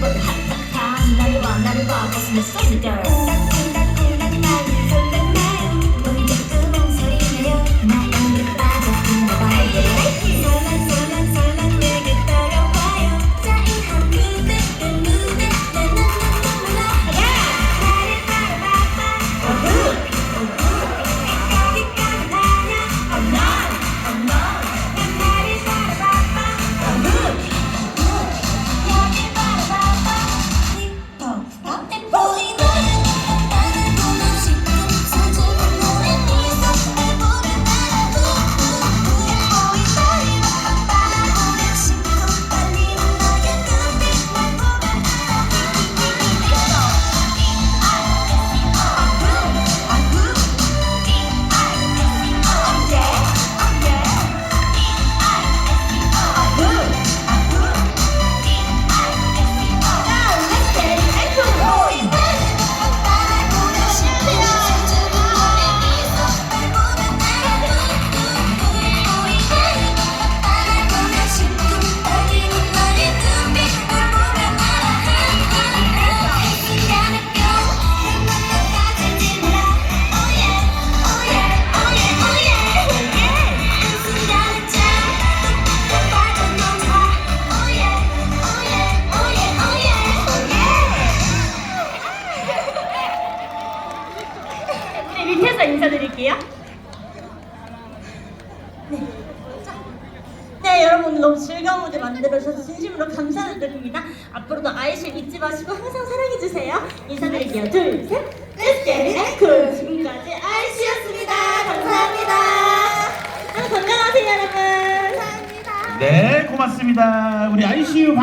나를 봐 나를 봐 가슴에 쏙 느껴 네, 밑에서 인사드릴게요. 네, 여러분 너무 즐거운 무대 만들어주셔서 진심으로 감사드립니다. 앞으로도 아이실 잊지 마시고 항상 사랑해주세요. 인사드릴게요. 둘, 셋. Let's get. 지금까지 아이씨였습니다. 감사합니다. 건강하세요, 여러분. 감사합니다. 네, 고맙습니다. 우리 ICU 박